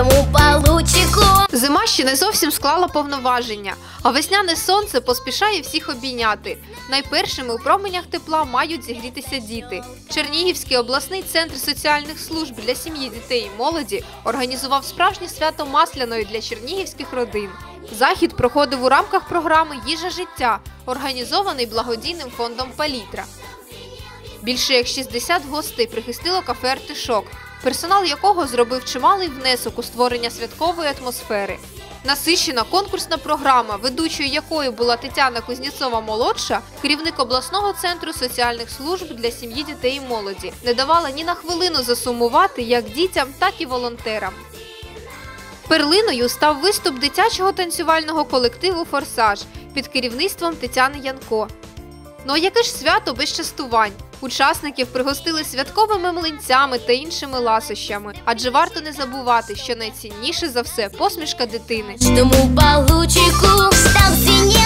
тому получику. Зима ще не зовсім склала повноваження, а весняне сонце поспішає всіх обійняти. Найпершими у променях тепла мають зігрітися діти. Чернігівський обласний центр соціальних служб для сім'ї, дітей і молоді організував справжнє свято масляної для чернігівських родин. Захід проходив у рамках програми Їжа життя, організований благодійним фондом Палітра. Більше як 60 гостей прихистило кафе «Артишок», персонал якого зробив чималий внесок у створення святкової атмосфери. Насичена конкурсна програма, ведучою якої була Тетяна Кузнєцова молодша, керівник обласного центру соціальних служб для сім'ї, дітей і молоді, не давала ні на хвилину засумувати як дітям, так і волонтерам. Перлиною став виступ дитячого танцювального колективу Форсаж під керівництвом Тетяни Янко. Ну а яке ж свято без частувань? Учасників пригостили святковими млинцями та іншими ласощами, адже варто не забувати, що найцінніше за все посмішка дитини. Тому балучику став синел